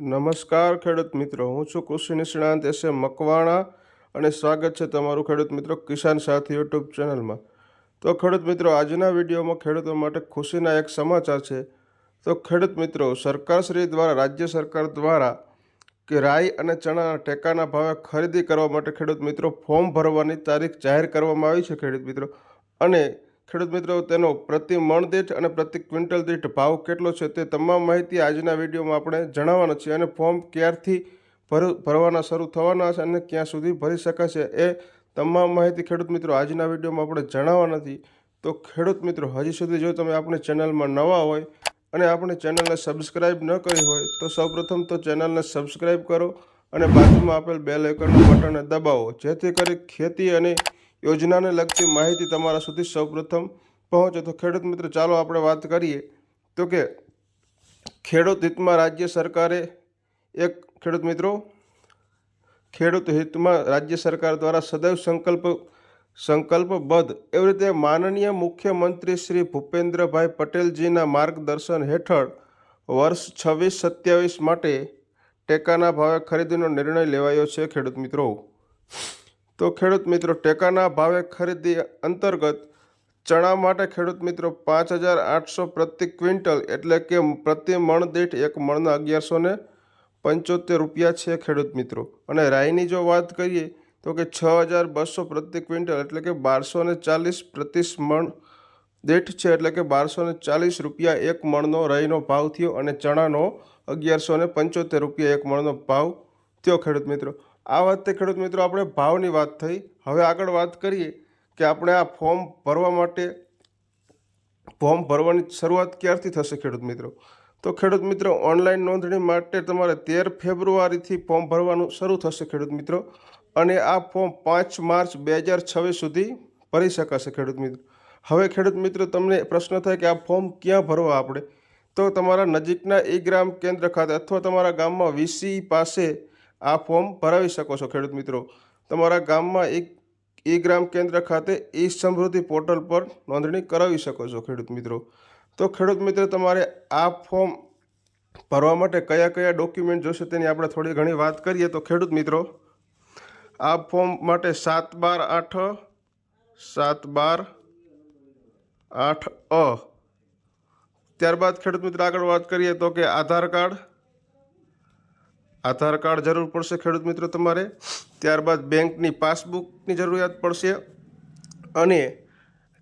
નમસ્કાર ખેડૂત મિત્રો. હું છું કૃષિ નિષ્ણાંત એસ. એમ મકવાણા અને સ્વાગત છે તમારું ખેડૂત મિત્રો કિસાન સાથી યુટ્યુબ ચેનલમાં. તો ખેડૂત મિત્રો, આજના વિડીયોમાં ખેડૂતો માટે ખુશીના એક સમાચાર છે. તો ખેડૂત મિત્રો, સરકારશ્રી દ્વારા રાજ્ય સરકાર દ્વારા કે રાઈ અને ચણાના ટેકાના ભાવે ખરીદી કરવા માટે ખેડૂત મિત્રો ફોર્મ ભરવાની તારીખ જાહેર કરવામાં આવી છે ખેડૂત મિત્રો. અને ખેડૂત મિત્રો, તેનો પ્રતિ મણ દીઠ અને પ્રતિ ક્વિન્ટલ દીઠ ભાવ કેટલો છે તે તમામ માહિતી આજના વિડીયોમાં આપણે જણાવવાનો છે અને ફોર્મ ક્યારથી ભર, ભરવાના શરૂ થવાના છે અને ક્યાં સુધી ભરી શકાશે એ તમામ માહિતી ખેડૂત મિત્રો આજના વિડીયોમાં આપણે જણાવવા નથી. તો ખેડૂત મિત્રો, હજી સુધી જો તમે આપણી ચેનલમાં નવા હોય અને આપણે ચેનલને સબસ્ક્રાઇબ ન કરી હોય, તો સૌપ્રથમ તો ચેનલને સબસ્ક્રાઇબ કરો અને બાજુમાં આપેલ બે આઇકનનું બટનને દબાવો, જેથી કરી ખેતી અને યોજનાને લગતી માહિતી તમારા સુધી સૌપ્રથમ પહોંચે તો ખેડૂત મિત્ર, ચાલો આપણે વાત કરીએ તો કે ખેડૂત હિતમાં રાજ્ય સરકારે એક ખેડૂત મિત્રો, ખેડૂત હિતમાં રાજ્ય સરકાર દ્વારા સદૈવ સંકલ્પ, સંકલ્પબદ્ધ એવી રીતે માનનીય મુખ્યમંત્રી શ્રી ભૂપેન્દ્રભાઈ પટેલજીના માર્ગદર્શન હેઠળ વર્ષ છવ્વીસ સત્યાવીસ માટે ટેકાના ભાવે ખરીદીનો નિર્ણય લેવાયો છે ખેડૂત મિત્રો. તો ખેડૂત મિત્રો, ટેકાના ભાવે ખરીદી અંતર્ગત ચણા માટે ખેડૂત મિત્રો પાંચ હજાર આઠસો પ્રતિ ક્વિન્ટલ એટલે કે પ્રતિ મણ દીઠ એક મણના અગિયારસો ને પંચોતેર રૂપિયા છે ખેડૂત મિત્રો. અને રાઈની જો વાત કરીએ તો કે છ હજાર બસો પ્રતિ ક્વિન્ટલ એટલે કે બારસો ને ચાલીસ પ્રતિ મણ દેઠ છે એટલે કે બારસો ને ચાલીસ રૂપિયા એક મણનો રાઈનો ભાવ થયો અને ચણાનો અગિયારસો ને પંચોતેર રૂપિયા એક મણનો ભાવ થયો ખેડૂત મિત્રો. આ વખતે ખેડૂત મિત્રો આપણે ભાવની વાત થઈ. હવે આગળ વાત કરીએ કે આપણે આ ફોર્મ ભરવા માટે ફોર્મ ભરવાની શરૂઆત ક્યારથી થશે ખેડૂત મિત્રો? તો ખેડૂત મિત્રો, ઓનલાઈન નોંધણી માટે તમારે તેર ફેબ્રુઆરીથી ફોર્મ ભરવાનું શરૂ થશે ખેડૂત મિત્રો. અને આ ફોર્મ પાંચ માર્ચ બે હજાર છવ્વીસ સુધી ભરી શકાશે ખેડૂત મિત્રો. હવે ખેડૂત મિત્રો, તમને પ્રશ્ન થાય કે આ ફોર્મ ક્યાં ભરવા આપણે? તો તમારા નજીકના ઈ ગ્રામ કેન્દ્ર ખાતે અથવા તમારા ગામમાં વીસી પાસે આ ફોર્મ ભરાવી શકો છો, ખેડૂત મિત્રો. તમારા ગામમાં એક ઈ ગ્રામ કેન્દ્ર ખાતે ઈ સમૃદ્ધિ પોર્ટલ પર નોંધણી કરાવી શકો છો, ખેડૂત મિત્રો. તો ખેડૂત મિત્રો, તમારે આ ફોર્મ ભરવા માટે કયા કયા ડોક્યુમેન્ટ જોશે તેની આપણે થોડી ઘણી વાત કરીએ. તો ખેડૂત મિત્રો, આ ફોર્મ માટે સાત બાર આઠ, સાત બાર આઠ અ. ત્યારબાદ ખેડૂત મિત્રો, આગળ વાત કરીએ તો કે આધાર કાર્ડ આધાર કાર્ડ જરૂર પડશે ખેડૂત મિત્રો તમારે. ત્યારબાદ બેંકની પાસબુકની જરૂરિયાત પડશે. અને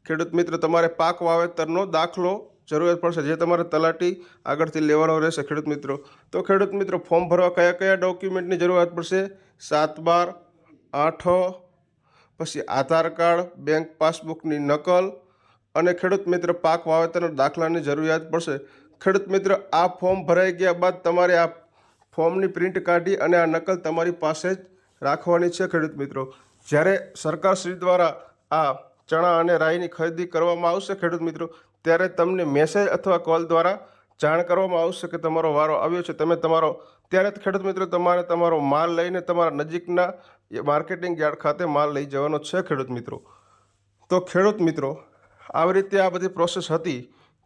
ખેડૂત મિત્રો તમારે પાક વાવેતરનો દાખલો જરૂરિયાત પડશે, જે તમારે તલાટી આગળથી લેવાનો રહેશે ખેડૂત મિત્રો. તો ખેડૂત મિત્રો, ફોર્મ ભરવા કયા કયા ડોક્યુમેન્ટની જરૂરિયાત પડશે? સાત બાર, આઠ, પછી આધાર કાર્ડ, બેંક પાસબુકની નકલ અને ખેડૂત મિત્ર પાક વાવેતરના દાખલાની જરૂરિયાત પડશે. ખેડૂત મિત્ર, આ ફોર્મ ભરાઈ ગયા બાદ તમારે આ ફોર્મની પ્રિન્ટ કાઢી અને આ નકલ તમારી પાસે જ રાખવાની છે, ખેડૂત મિત્રો. જ્યારે સરકારશ્રી દ્વારા આ ચણા અને રાઈની ખરીદી કરવામાં આવશે, ખેડૂત મિત્રો, ત્યારે તમને મેસેજ અથવા કોલ દ્વારા જાણ કરવામાં આવશે કે તમારો વારો આવ્યો છે. તમે તમારો, ત્યારે જ ખેડૂત મિત્રો, તમારે તમારો માલ લઈને તમારા નજીકના માર્કેટિંગ યાર્ડ ખાતે માલ લઈ જવાનો છે, ખેડૂત મિત્રો. તો ખેડૂત મિત્રો, આવી રીતે આ બધી પ્રોસેસ હતી.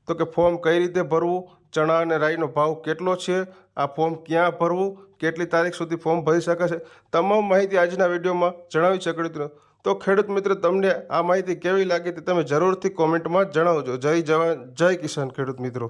તો કે ફોર્મ કઈ રીતે ભરવું, ચણા અને રાઈનો ભાવ કેટલો છે આ ફોર્મ ક્યાં ભરવું, કેટલી તારીખ સુધી ફોર્મ ભરી શકાશે, તમામ માહિતી આજના વિડીયોમાં જણાવી ખેડૂત તો ખેડૂત મિત્ર, તમને આ માહિતી કેવી લાગી તે તમે જરૂરથી કોમેન્ટમાં જણાવજો. જય જવાન, જય કિસાન ખેડૂત મિત્રો.